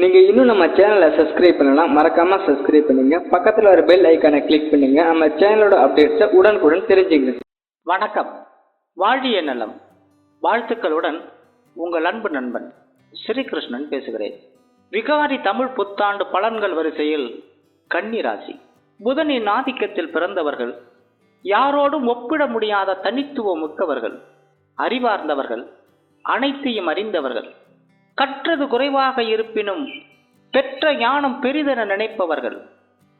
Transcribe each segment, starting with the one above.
நீங்கள் இன்னும் நம்ம சேனலை சப்ஸ்கிரைப் பண்ணலாம் மறக்காம சப்ஸ்கிரைப் பண்ணுங்க. பக்கத்தில் வர பெல் ஐக்கானை கிளிக் பண்ணுங்க. நம்ம சேனலோட அப்டேட்ஸை உடனுக்குடன் தெரிஞ்சுங்க வணக்கம். வாழிய நலம். வாழ்த்துக்களுடன் உங்கள் அன்பு நண்பன் ஸ்ரீகிருஷ்ணன் பேசுகிறேன். விகாரி தமிழ் புத்தாண்டு பலன்கள் வரிசையில் கன்னிராசி புதனின் ஆதிக்கத்தில் பிறந்தவர்கள் யாரோடும் ஒப்பிட முடியாத தனித்துவம் மிக்கவர்கள் அறிவார்ந்தவர்கள் அனைத்தையும் அறிந்தவர்கள். கற்றது குறைவாக இருப்பினும் பெற்ற ஞானம் பெரிதென நினைப்பவர்கள்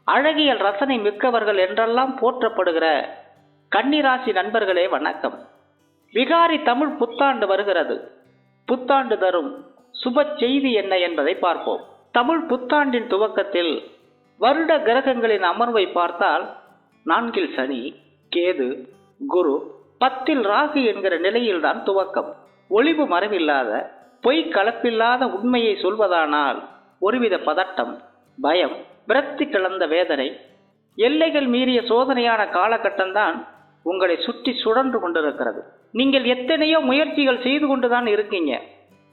அழகியல் ரசனை மிக்கவர்கள் என்றெல்லாம் போற்றப்படுகிற கன்னிராசி நண்பர்களே வணக்கம். விகாரி தமிழ் புத்தாண்டு வருகிறது. புத்தாண்டு தரும் சுப செய்தி என்ன என்பதை பார்ப்போம். தமிழ் புத்தாண்டின் துவக்கத்தில் வருட கிரகங்களின் அமர்வை பார்த்தால் நான்கில் சனி கேது குரு பத்தில் ராகு என்கிற நிலையில்தான் துவக்கம். ஒளிவு மறைவில்லாத பொய் கலப்பில்லாத உண்மையை சொல்வதானால் ஒருவித பதட்டம் பயம் விரக்தி கலந்த வேதனை எல்லைகள் மீறிய சோதனையான காலகட்டம்தான் உங்களை சுற்றி சுழன்று கொண்டிருக்கிறது. நீங்கள் எத்தனையோ முயற்சிகள் செய்து கொண்டுதான் இருக்கீங்க.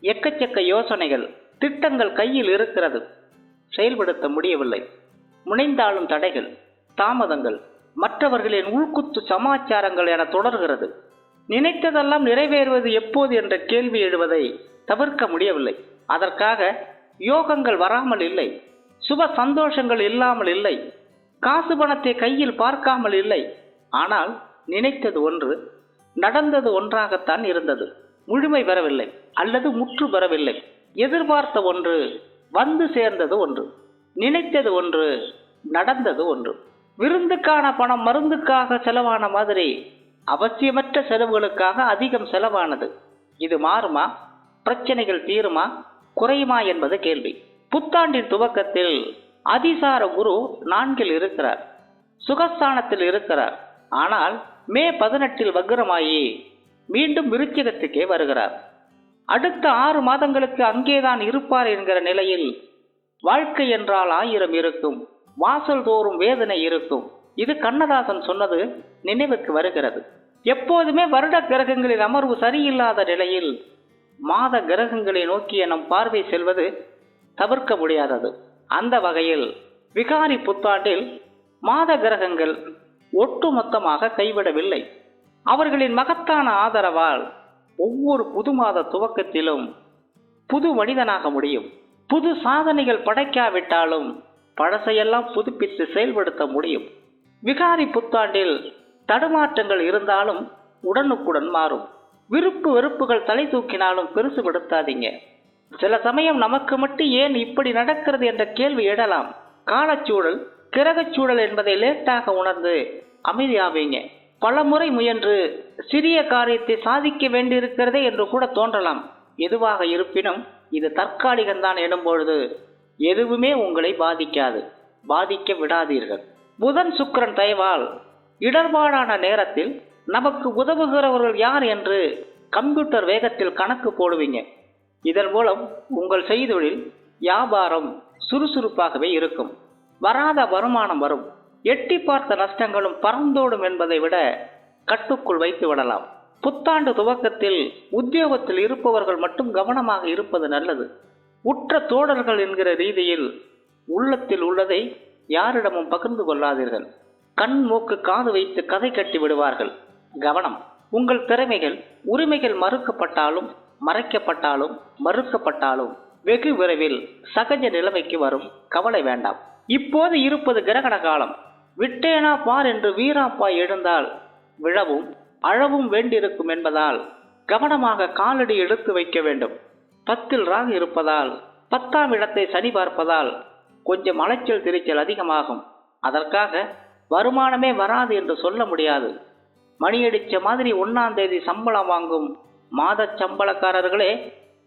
எக்கச்சக்க யோசனைகள் திட்டங்கள் கையில் இருக்கிறது. செயல்படுத்த முடியவில்லை. முனைந்தாலும் தடைகள் தாமதங்கள் மற்றவர்களின் உள்குத்து சமாச்சாரங்கள் என தொடர்கிறது. நினைத்ததெல்லாம் நிறைவேறுவது எப்போது என்ற கேள்வி எழுவதை தவிர்க்க முடியவில்லை. அதற்காக யோகங்கள் வராமல் இல்லை. சுப சந்தோஷங்கள் இல்லாமல் இல்லை. காசு பணத்தை கையில் பார்க்காமல் இல்லை. ஆனால் நினைத்தது ஒன்று நடந்தது ஒன்றாகத்தான் இருந்தது. முழுமை பெறவில்லை அல்லது முற்று பெறவில்லை. எதிர்பார்த்த ஒன்று வந்து சேர்ந்தது ஒன்று. நினைத்தது ஒன்று நடந்தது ஒன்று. விருந்துக்கான பணம் மருந்துக்காக செலவான மாதிரி அவசியமற்ற செலவுகளுக்காக அதிகம் செலவானது. இது மாறுமா? பிரச்சனைகள் தீருமா? குறையுமா என்பது கேள்வி. புத்தாண்டின் துவக்கத்தில் அதிசார குரு நான்கில் இருக்கிறார். சுகஸ்தானத்தில் இருக்கிறார். ஆனால் மே பதினெட்டில் வக்ரமாயி மீண்டும் விருச்சிகத்துக்கே வருகிறார். அடுத்த ஆறு மாதங்களுக்கு அங்கேதான் இருப்பார் என்கிற நிலையில் வாழ்க்கை என்றால் ஆயிரம் இருக்கும். வாசல் தோறும் வேதனை இருக்கும். இது கண்ணதாசன் சொன்னது நினைவுக்கு வருகிறது. எப்போதுமே வருட கிரகங்களின் அமர்வு சரியில்லாத நிலையில் மாத கிரகங்களை நோக்கிய நம் பார்வை செல்வது தவிர்க்க முடியாதது. அந்த வகையில் விகாரி புத்தாண்டில் மாத கிரகங்கள் ஒட்டுமொத்தமாக கைவிடவில்லை. அவர்களின் மகத்தான ஆதரவால் ஒவ்வொரு புது மாத துவக்கத்திலும் புது மனிதனாக முடியும். புது சாதனைகள் படைக்காவிட்டாலும் பழசையெல்லாம் புதுப்பித்து செயல்படுத்த முடியும். விகாரி புத்தாண்டில் தடுமாற்றங்கள் இருந்தாலும் உடனுக்குடன் மாறும். விருப்பு வெறுப்புகள் தலை தூக்கினாலும் பெருசு கொடுத்தாதீங்க சில சமயம் நமக்கு மட்டும் ஏன் இப்படி நடக்கிறது என்ற கேள்வி எழலாம். காலச்சூழல் கிரகச்சூழல் என்பதை லேட்டாக உணர்ந்து அமைதியாவீங்க. பல முறை முயன்று சிறிய காரியத்தை சாதிக்க வேண்டியிருக்கிறதே என்று கூட தோன்றலாம். எதுவாக இருப்பினும் இது தற்காலிகம்தான் எனும்பொழுது எதுவுமே உங்களை பாதிக்காது. பாதிக்க விடாதீர்கள். புதன் சுக்கரன் தயவால் இடர்பாடான நேரத்தில் நமக்கு உதவுகிறவர்கள் யார் என்று கம்ப்யூட்டர் வேகத்தில் கணக்கு போடுவீங்க. இதன் மூலம் உங்கள் செய்தொழில் வியாபாரம் சுறுசுறுப்பாகவே இருக்கும். வராத வருமானம் வரும். எட்டி பார்த்த நஷ்டங்களும் பறந்தோடும் என்பதை விட கட்டுக்குள் வைத்து விடலாம். புத்தாண்டு துவக்கத்தில் உத்தியோகத்தில் இருப்பவர்கள் மட்டும் கவனமாக இருப்பது நல்லது. உற்ற தோழர்கள் என்கிற ரீதியில் உள்ளத்தில் உள்ளதை யாரிடமும் பகிர்ந்து கொள்ளாதீர்கள். கண் மூக்கு காது வைத்து கதை கட்டி விடுவார்கள். கவனம். உங்கள் திறமைகள் உரிமைகள் மறுக்கப்பட்டாலும் மறைக்கப்பட்டாலும் மறுக்கப்பட்டாலும் வெகு விரைவில் சகஜ நிலைமைக்கு வரும். கவலை வேண்டாம். இப்போது இருப்பது கிரகண காலம். விட்டேனா பார் என்று வீராப்பா எழுந்தால் விழவும் அழவும் வேண்டியிருக்கும் என்பதால் கவனமாக காலடி எடுத்து வைக்க வேண்டும். பத்தில் ராகு இருப்பதால் பத்தாம் இடத்தை சனி பார்ப்பதால் கொஞ்சம் அலைச்சல் திரிச்சல் அதிகமாகும். அதற்காக வருமானமே வராது என்று சொல்ல முடியாது. மணியடிச்ச மாதிரி ஒன்றாம் தேதி சம்பளம் வாங்கும் மாத சம்பளக்காரர்களே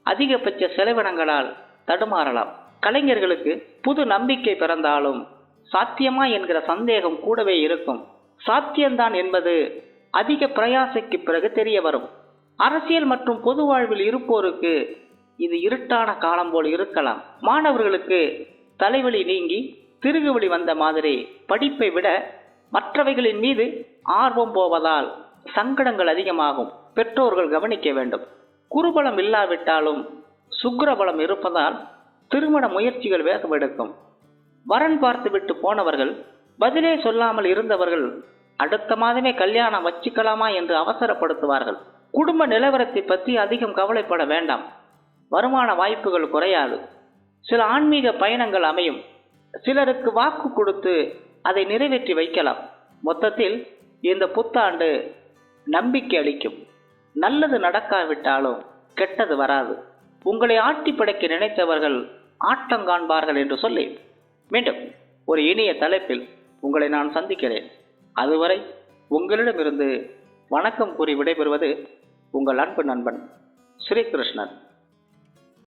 அதிகபட்ச செலவினங்களால் தடுமாறலாம். கலைஞர்களுக்கு புது நம்பிக்கை பிறந்தாலும் சாத்தியமா என்கிற சந்தேகம் கூடவே இருக்கும். சாத்தியம்தான் என்பது அதிக பிரயாசைக்கு பிறகு தெரிய வரும். அரசியல் மற்றும் பொது வாழ்வில் இருப்போருக்கு இது இருட்டான காலம் போல் இருக்கலாம். மாணவர்களுக்கு தலைவலி நீங்கி திருகுவலி வந்த மாதிரி படிப்பை விட மற்றவைகளின் மீது ஆர்வம் போவதால் சங்கடங்கள் அதிகமாகும். பெற்றோர்கள் கவனிக்க வேண்டும். குருபலம் இல்லாவிட்டாலும் சுக்கரபலம் இருப்பதால் திருமண முயற்சிகள் வேகம் எடுக்கும். வரன் பார்த்துவிட்டு போனவர்கள் பதிலே சொல்லாமல் இருந்தவர்கள் அடுத்த மாதமே கல்யாணம் வச்சுக்கலாமா என்று அவசரப்படுத்துவார்கள். குடும்ப நிலவரத்தை பற்றி அதிகம் கவலைப்பட வேண்டாம். வருமான வாய்ப்புகள் குறையாது. சில ஆன்மீக பயணங்கள் அமையும். சிலருக்கு வாக்கு கொடுத்து அதை நிறைவேற்றி வைக்கலாம். மொத்தத்தில் இந்த புத்தாண்டு நம்பிக்கை அளிக்கும். நல்லது நடக்காவிட்டாலும் கெட்டது வராது. உங்களை ஆட்டி படைக்க நினைத்தவர்கள் ஆட்டம் காண்பார்கள் என்று சொல்லி மீண்டும் ஒரு இனிய தலைப்பில் உங்களை நான் சந்திக்கிறேன். அதுவரை உங்களிடமிருந்து வணக்கம் கூறி விடைபெறுவது உங்கள் அன்பு நண்பன் ஸ்ரீகிருஷ்ணன்.